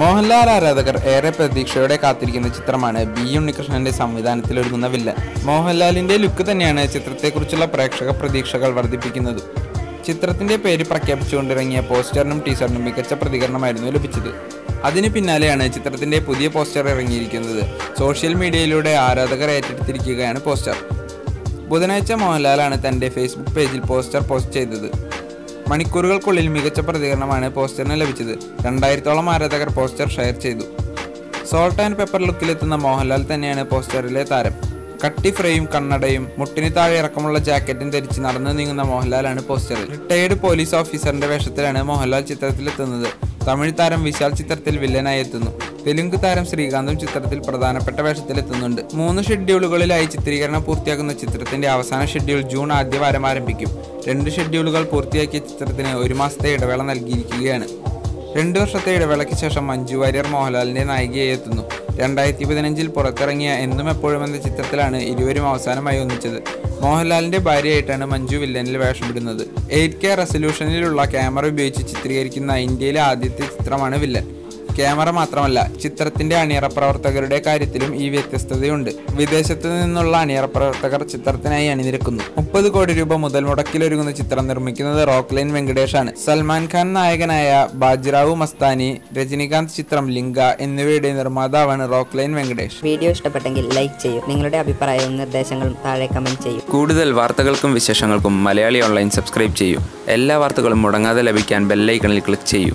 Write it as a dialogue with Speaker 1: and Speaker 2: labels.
Speaker 1: മോഹൻലാൽ ആരാധകർ ഏറെ പ്രതീക്ഷയോടെ കാത്തിരിക്കുന്ന ചിത്രമാണ് ബി ഉണ്ണികൃഷ്ണന്റെ സംവിധാനത്തിൽ ഒരുങ്ങുന്ന വില്ലൻ. മോഹൻലാലിന്റെ ലുക്ക് തന്നെയാണ് ചിത്രത്തെക്കുറിച്ചുള്ള പ്രേക്ഷക പ്രതീക്ഷകൾ വർദ്ധിപ്പിക്കുന്നത്. ചിത്രത്തിന്റെ പേര് പ്രഖ്യാപിച്ചുകൊണ്ടിറങ്ങിയ പോസ്റ്ററിനും ടീസറിനും മികച്ച പ്രതികരണമായിരുന്നു ലഭിച്ചത്. അതിന് പിന്നാലെയാണ് ചിത്രത്തിന്റെ പുതിയ പോസ്റ്റർ ഇറങ്ങിയിരിക്കുന്നത്. സോഷ്യൽ മീഡിയയിലൂടെ ആരാധകർ ഏറ്റെടുത്തിരിക്കുകയാണ് പോസ്റ്റർ. ബുധനാഴ്ച മോഹൻലാലാണ് തന്റെ ഫേസ്ബുക്ക് പേജിൽ പോസ്റ്റർ പോസ്റ്റ് ചെയ്തത്. മണിക്കൂറുകൾക്കുള്ളിൽ മികച്ച പ്രതികരണമാണ് പോസ്റ്ററിന് ലഭിച്ചത്. രണ്ടായിരത്തോളം ആരാധകർ പോസ്റ്റർ ഷെയർ ചെയ്തു. സോൾട്ട് ആൻഡ് പെപ്പർ ലുക്കിലെത്തുന്ന മോഹൻലാൽ തന്നെയാണ് പോസ്റ്ററിലെ താരം. കട്ടി ഫ്രെയും കണ്ണടയും മുട്ടിന് താഴെ ഇറക്കമുള്ള ജാക്കറ്റും ധരിച്ച് നടന്നു നീങ്ങുന്ന മോഹൻലാലാണ് പോസ്റ്ററിൽ. റിട്ടയേർഡ് പോലീസ് ഓഫീസറിന്റെ വേഷത്തിലാണ് മോഹൻലാൽ ചിത്രത്തിലെത്തുന്നത്. തമിഴ് താരം വിശാൽ ചിത്രത്തിൽ വില്ലനായി എത്തുന്നു. തെലുങ്ക് താരം ശ്രീകാന്തും ചിത്രത്തിൽ പ്രധാനപ്പെട്ട വേഷത്തിലെത്തുന്നുണ്ട്. മൂന്ന് ഷെഡ്യൂളുകളിലായി ചിത്രീകരണം പൂർത്തിയാക്കുന്ന ചിത്രത്തിന്റെ അവസാന ഷെഡ്യൂൾ ജൂൺ ആദ്യവാരം ആരംഭിക്കും. രണ്ട് ഷെഡ്യൂളുകൾ പൂർത്തിയാക്കിയ ചിത്രത്തിന് ഒരു മാസത്തെ ഇടവേള നൽകിയിരിക്കുകയാണ്. രണ്ടു വർഷത്തെ ഇടവേളയ്ക്ക് ശേഷം മഞ്ജു വാര്യർ മോഹൻലാലിന്റെ നായികയായി എത്തുന്നു. രണ്ടായിരത്തി പതിനഞ്ചിൽ പുറത്തിറങ്ങിയ എന്നും എപ്പോഴും എന്ന ചിത്രത്തിലാണ് ഇരുവരും അവസാനമായി ഒന്നിച്ചത്. മോഹൻലാലിന്റെ ഭാര്യയായിട്ടാണ് മഞ്ജു വില്ലനിൽ വേഷമിടുന്നത് എയ്റ്റ് കെ റെസൊല്യൂഷനിലുള്ള ക്യാമറ ഉപയോഗിച്ച് ചിത്രീകരിക്കുന്ന ഇന്ത്യയിലെ ആദ്യത്തെ ചിത്രമാണ് വില്ലൻ. ക്യാമറ മാത്രമല്ല ചിത്രത്തിന്റെ അണിയറ പ്രവർത്തകരുടെ കാര്യത്തിലും ഈ വ്യത്യസ്തതയുണ്ട്. വിദേശത്തു നിന്നുള്ള അണിയറ പ്രവർത്തകർ ചിത്രത്തിനായി അണിനിരക്കുന്നു. മുപ്പത് കോടി രൂപ മുതൽ മുടക്കിലൊരുങ്ങുന്ന ചിത്രം നിർമ്മിക്കുന്നത് വെങ്കടേഷ് വെങ്കടേഷാണ്. സൽമാൻ ഖാൻ നായകനായ ബാജിറാവു മസ്താനി രജനികാന്ത് ചിത്രം ലിംഗ എന്നിവയുടെ നിർമ്മാതാവാണ് റോക്ക്ലൈൻ വെങ്കടേഷ്.
Speaker 2: വീഡിയോ ഇഷ്ടപ്പെട്ടെങ്കിൽ ലൈക്ക് ചെയ്യൂ. നിങ്ങളുടെ അഭിപ്രായവും നിർദ്ദേശങ്ങളും താഴെ കമന്റ് ചെയ്യൂ.
Speaker 1: കൂടുതൽ വാർത്തകൾക്കും വിശേഷങ്ങൾക്കും മലയാളി ഓൺലൈൻ സബ്സ്ക്രൈബ് ചെയ്യൂ. എല്ലാ വാർത്തകളും മുടങ്ങാതെ ലഭിക്കാൻ ബെല്ലൈക്കണിൽ ക്ലിക്ക് ചെയ്യൂ.